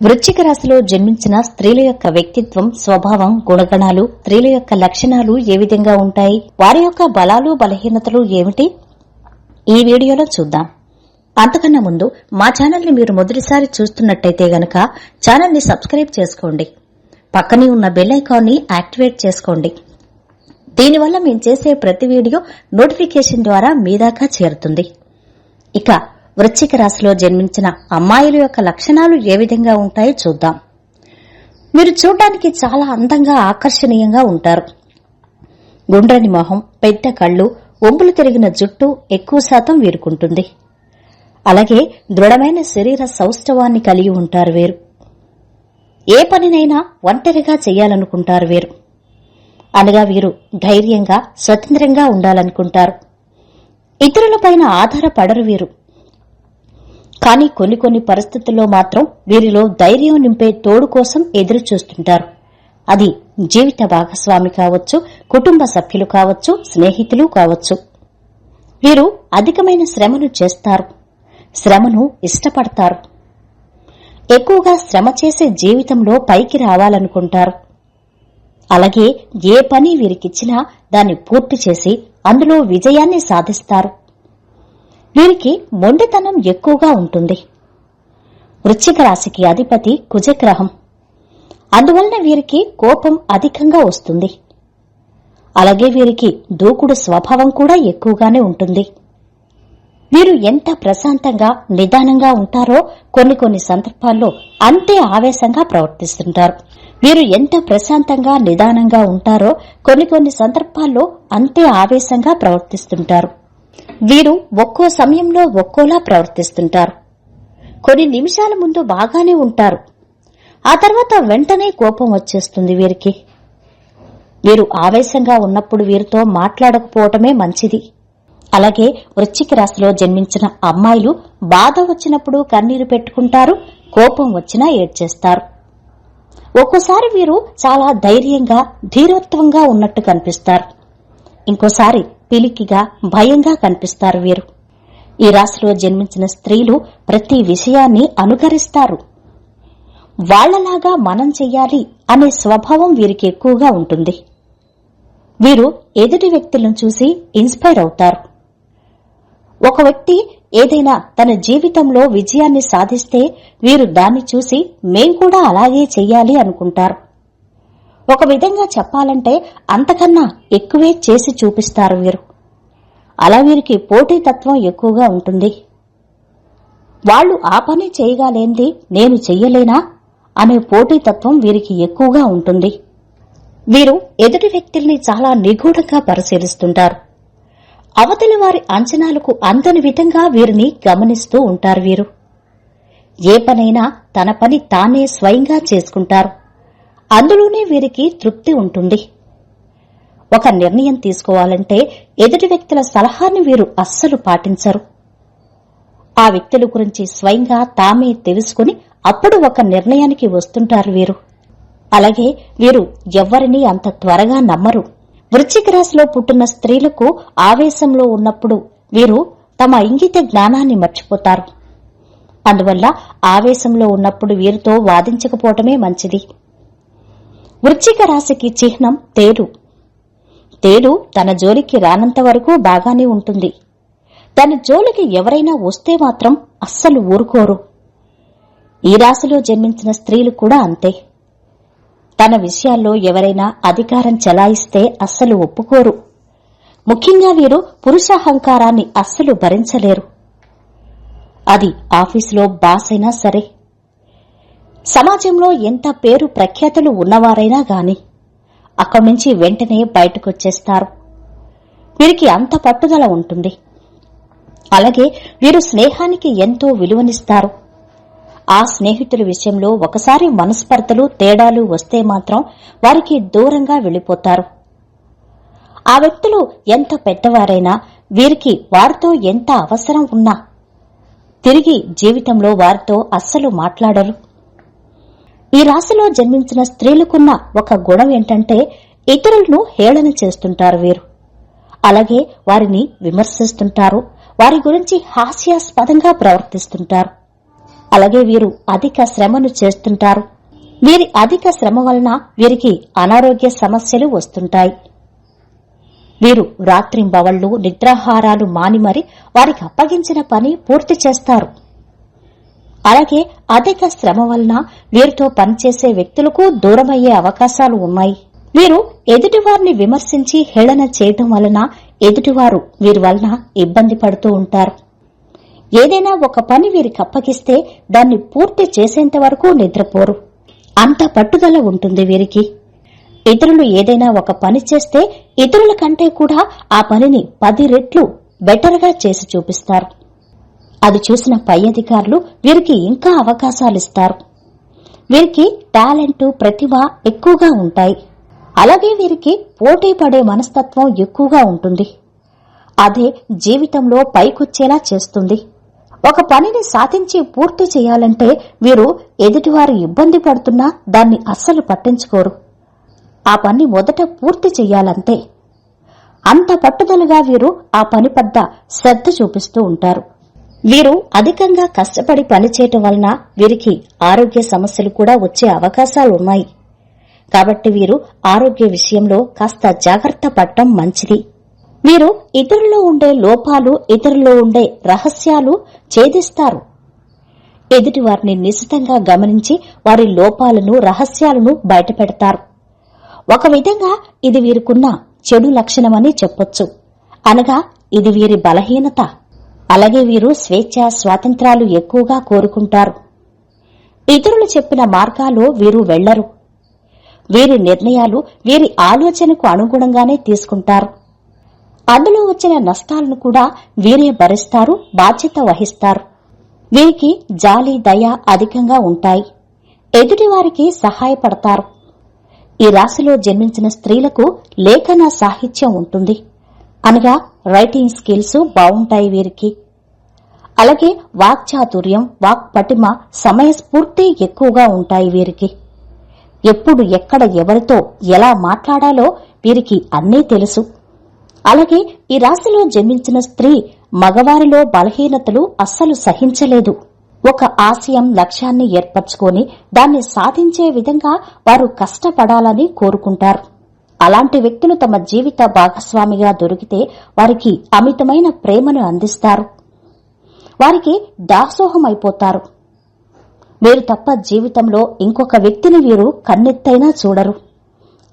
వృశ్చిక రాశిలో జన్మించిన స్త్రీల యొక్క వ్యక్తిత్వం స్వభావం గుణగణాలు స్త్రీల యొక్క లక్షణాలు ఏ విధంగా ఉంటాయి? వారి యొక్క బలాలు బలహీనతలు ఏమిటి? ఈ వీడియోలో చూద్దాం. అంతకన్నా ముందు మా ఛానల్ని మీరు మొదటిసారి చూస్తున్నట్టయితే గనక ఛానల్ని సబ్స్క్రైబ్ చేసుకోండి. పక్కనే ఉన్న బెల్ ఐకాన్ని యాక్టివేట్ చేసుకోండి. దీనివల్ల మేము చేసే ప్రతి వీడియో నోటిఫికేషన్ ద్వారా మీ దాకా చేరుతుంది. ఇక వృశ్చిక రాశిలో జన్మించిన అమ్మాయిల యొక్క లక్షణాలు ఏ విధంగా ఉంటాయో చూద్దాం. మీరు చూడడానికి చాలా అందంగా ఆకర్షణీయంగా ఉంటారు. గుండ్రని మొహం పెద్ద కళ్ళు ఒంపులు తిరిగిన జుట్టు ఎక్కువ శాతం వీరుకుంటుంది. అలాగే దృఢమైన శరీర సౌష్ఠవాన్ని కలిగి ఉంటారు వీరు. ఏ పనినైనా ఒంటరిగా చేయాలనుకుంటారు వీరు. అనగా వీరు ధైర్యంగా స్వతంత్రంగా ఉండాలనుకుంటారు. ఇతరులపైన ఆధారపడరు వీరు. కానీ కొన్ని కొన్ని పరిస్థితుల్లో మాత్రం వీరిలో ధైర్యం నింపే తోడు కోసం ఎదురు చూస్తుంటారు అది జీవిత భాగస్వామి కావచ్చు కుటుంబ సభ్యులు కావచ్చు స్నేహితులు కావచ్చు. వీరు అధికమైన శ్రమను చేస్తారు. శ్రమను ఇష్టపడతారు. ఎక్కువగా శ్రమ చేసే జీవితంలో పైకి రావాలనుకుంటారు. అలాగే ఏ పని వీరికిచ్చినా దాన్ని పూర్తి చేసి అందులో విజయాన్ని సాధిస్తారు. వీరికి మొండితనం ఎక్కువగా ఉంటుంది. వృశ్చిక రాశికి అధిపతి కుజగ్రహం. అందువలన వీరికి కోపం అధికంగా వస్తుంది. అలాగే వీరికి దూకుడు స్వభావం కూడా ఎక్కువగానే ఉంటుంది. వీరు ఎంత ప్రశాంతంగా నిదానంగా ఉంటారో కొన్ని కొన్ని సందర్భాల్లో అంతే ఆవేశంగా ప్రవర్తిస్తుంటారు. వీరు ఎంత ప్రశాంతంగా నిదానంగా ఉంటారో కొన్ని కొన్ని సందర్భాల్లో అంతే ఆవేశంగా ప్రవర్తిస్తుంటారు. వీరు ఒక్కో సమయంలో ఒక్కోలా ప్రవర్తిస్తుంటారు. కొన్ని నిమిషాల ముందు బాగానే ఉంటారు. ఆ తర్వాత వెంటనే కోపం వచ్చేస్తుంది వీరికి. వీరు ఆవేశంగా ఉన్నప్పుడు వీరితో మాట్లాడకపోవటమే మంచిది. అలాగే వృశ్చిక రాశిలో జన్మించిన అమ్మాయిలు బాధ వచ్చినప్పుడు కన్నీరు పెట్టుకుంటారు కోపం వచ్చినా ఏడ్చేస్తారు. ఒక్కోసారి వీరు చాలా ధైర్యంగా ధీరత్వంగా ఉన్నట్టు కనిపిస్తారు. ఇంకోసారి పిలికిగా భయంగా కనిపిస్తారు వీరు. ఈ రాశిలో జన్మించిన స్త్రీలు ప్రతి విషయాన్ని అనుకరిస్తారు. వాళ్ళలాగా మనం చెయ్యాలి అనే స్వభావం వీరికి ఎక్కువగా ఉంటుంది. వీరు ఎదుటి వ్యక్తులను చూసి ఇన్స్పైర్ అవుతారు. ఒక వ్యక్తి ఏదైనా తన జీవితంలో విజయాన్ని సాధిస్తే వీరు దాన్ని చూసి మేం కూడా అలాగే చెయ్యాలి అనుకుంటారు. ఒక విధంగా చెప్పాలంటే అంతకన్నా ఎక్కువే చేసి చూపిస్తారు వీరు. అలా వీరికి పోటీతత్వం ఎక్కువగా ఉంటుంది. వాళ్ళు ఆ పని చేయగాలేంది నేను చెయ్యలేనా అనే పోటీతత్వం వీరికి ఎక్కువగా ఉంటుంది. వీరు ఎదుటి వ్యక్తుల్ని చాలా నిగూఢంగా పరిశీలిస్తుంటారు. అవతలి వారి అంచనాలకు అందని విధంగా వీరిని గమనిస్తూ ఉంటారు వీరు. ఏ పనైనా తన పని తానే స్వయంగా చేసుకుంటారు. అందులోనే వీరికి తృప్తి ఉంటుంది. ఒక నిర్ణయం తీసుకోవాలంటే ఎదుటి వ్యక్తుల సలహాన్ని వీరు అస్సలు పాటించరు. ఆ వ్యక్తుల గురించి స్వయంగా తామే తెలుసుకుని అప్పుడు ఒక నిర్ణయానికి వస్తుంటారు వీరు. అలాగే వీరు ఎవ్వరినీ అంత త్వరగా నమ్మరు. వృశ్చిక రాశిలో పుట్టిన స్త్రీలకు ఆవేశంలో ఉన్నప్పుడు వీరు తమ ఇంగిత జ్ఞానాన్ని మర్చిపోతారు. అందువల్ల ఆవేశంలో ఉన్నప్పుడు వీరితో వాదించకపోవటమే మంచిది. వృశ్చిక రాశికి చిహ్నం తేడు. తేడు తన జోలికి రానంత వరకు బాగానే ఉంటుంది. తన జోలికి ఎవరైనా వస్తే మాత్రం అస్సలు ఊరుకోరు. ఈ రాశిలో జన్మించిన స్త్రీలు కూడా అంతే. తన విషయాల్లో ఎవరైనా అధికారం చెలాయిస్తే అస్సలు ఒప్పుకోరు. ముఖ్యంగా వీరు పురుషాహంకారాన్ని అస్సలు భరించలేరు. అది ఆఫీసులో బాస్ అయినా సరే సమాజంలో ఎంత పేరు ప్రఖ్యాతులు ఉన్నవారైనా గాని అక్కడి నుంచి వెంటనే బయటకొచ్చేస్తారు. వీరికి అంత పట్టుదల ఉంటుంది. అలాగే వీరు స్నేహానికి ఎంతో విలువనిస్తారు. ఆ స్నేహితుల విషయంలో ఒకసారి మనస్పర్ధలు తేడాలు వస్తే మాత్రం వారికి దూరంగా వెళ్ళిపోతారు ఆ వ్యక్తులు ఎంత పెద్దవారైనా వీరికి వారితో ఎంత అవసరం ఉన్నా తిరిగి జీవితంలో వారితో అస్సలు మాట్లాడరు. ఈ రాశిలో జన్మించిన స్త్రీలకున్న ఒక గుణం ఏంటంటే ఇతరులను హేళన చేస్తుంటారు వీరు. అలాగే వారిని విమర్శిస్తుంటారు. వారి గురించి హాస్యాస్పదంగా ప్రవర్తిస్తుంటారు. అలాగే వీరు అధిక శ్రమను చేస్తుంటారు. వీరి అధిక శ్రమ వలన వీరికి అనారోగ్య సమస్యలు వస్తుంటాయి. వీరు రాత్రింబవళ్ళు నిద్రాహారాలు మాని మరి వారికి అప్పగించిన పని పూర్తి చేస్తారు. అలాగే అధిక శ్రమ వలన వీరితో పనిచేసే వ్యక్తులకు దూరమయ్యే అవకాశాలు ఉన్నాయి. వీరు ఎదుటివారిని విమర్శించి హేళన చేయటం వలన ఎదుటివారు వీరి వలన ఇబ్బంది పడుతూ ఉంటారు. ఏదైనా ఒక పని వీరికి అప్పగిస్తే దాన్ని పూర్తి చేసేంత వరకు నిద్రపోరు. అంత పట్టుదల ఉంటుంది వీరికి. ఇతరులు ఏదైనా ఒక పని చేస్తే ఇతరుల కంటే కూడా ఆ పనిని పది రెట్లు బెటర్గా చేసి చూపిస్తారు. అది చూసిన పై అధికారులు వీరికి ఇంకా అవకాశాలిస్తారు. వీరికి టాలెంట్ ప్రతిభ ఎక్కువగా ఉంటాయి. అలాగే వీరికి పోటీ పడే మనస్తత్వం ఎక్కువగా ఉంటుంది. అదే జీవితంలో పైకొచ్చేలా చేస్తుంది. ఒక పనిని సాధించి పూర్తి చేయాలంటే వీరు ఎదుటివారు ఇబ్బంది పడుతున్నా దాన్ని అస్సలు పట్టించుకోరు. ఆ పని మొదట పూర్తి చేయాలంతే. అంత పట్టుదలగా వీరు ఆ పని పద్ద శ్రద్ధ చూపిస్తూ ఉంటారు. వీరు అధికంగా కష్టపడి పనిచేయటం వలన వీరికి ఆరోగ్య సమస్యలు కూడా వచ్చే అవకాశాలు ఉన్నాయి. కాబట్టి వీరు ఆరోగ్య విషయంలో కాస్త జాగ్రత్త పడటం మంచిది. వీరు ఇతరుల్లో ఉండే లోపాలు ఇతరుల్లో ఉండే రహస్యాలు ఛేదిస్తారు. ఎదుటి వారిని నిశితంగా గమనించి వారి లోపాలను రహస్యాలను బయటపెడతారు. ఒక విధంగా ఇది వీరికున్న చెడు లక్షణమని చెప్పొచ్చు. అనగా ఇది వీరి బలహీనత. అలాగే వీరు స్వేచ్ఛ స్వాతంత్రాలు ఎక్కువగా కోరుకుంటారు. ఇతరులు చెప్పిన మార్గాల్లో వీరు వెళ్ళరు వీరి నిర్ణయాలు వీరి ఆలోచనకు అనుగుణంగానే తీసుకుంటారు. అందులో వచ్చిన నష్టాలను కూడా వీరే భరిస్తారు బాధ్యత వహిస్తారు. వీరికి జాలి దయ అధికంగా ఉంటాయి. ఎదుటివారికి సహాయపడతారు. ఈ రాశిలో జన్మించిన స్త్రీలకు లేఖన సాహిత్యం ఉంటుంది. అనగా రైటింగ్ స్కిల్స్ బావుంటాయి వీరికి. అలాగే వాక్చాతుర్యం వాక్ పటిమ సమయస్ఫూర్తి ఎక్కువగా ఉంటాయి వీరికి. ఎప్పుడు ఎక్కడ ఎవరితో ఎలా మాట్లాడాలో వీరికి అన్నీ తెలుసు. అలాగే ఈ రాశిలో జన్మించిన స్త్రీ మగవారిలో బలహీనతలు అస్సలు సహించలేదు. ఒక ఆశయం లక్ష్యాన్ని ఏర్పరచుకొని దాన్ని సాధించే విధంగా వారు కష్టపడాలని కోరుకుంటారు. అలాంటి వ్యక్తులు తమ జీవిత భాగస్వామిగా దొరికితే వారికి అమితమైన ప్రేమను అందిస్తారు. వారికి దాసోహమైపోతారు. వీరు తప్ప జీవితంలో ఇంకొక వ్యక్తిని వీరు కన్నెత్తైనా చూడరు.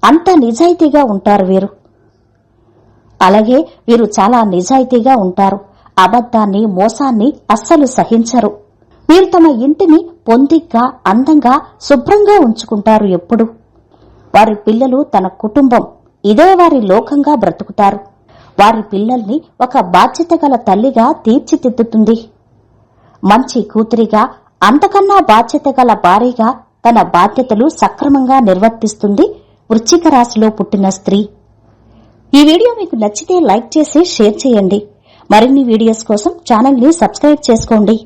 అంత నిజాయితీగా ఉంటారు వీరు. అలాగే వీరు చాలా నిజాయితీగా ఉంటారు. అబద్ధాన్ని మోసాన్ని అస్సలు సహించరు. వీరు తమ ఇంటిని పొందిగ్గా అందంగా శుభ్రంగా ఉంచుకుంటారు ఎప్పుడు. వారి పిల్లలు తన కుటుంబం ఇదే వారి లోకంగా బ్రతుకుతారు. వారి పిల్లల్ని ఒక బాధ్యత గల తల్లిగా తీర్చిదిద్దుతుంది. మంచి కూతురిగా అంతకన్నా బాధ్యత గల భారీగా తన బాధ్యతలు సక్రమంగా నిర్వర్తిస్తుంది వృశ్చిక రాశిలో పుట్టిన స్త్రీ. ఈ వీడియో మీకు నచ్చితే లైక్ చేసి షేర్ చేయండి. మరిన్ని వీడియోస్ కోసం ఛానల్ని సబ్స్క్రైబ్ చేసుకోండి.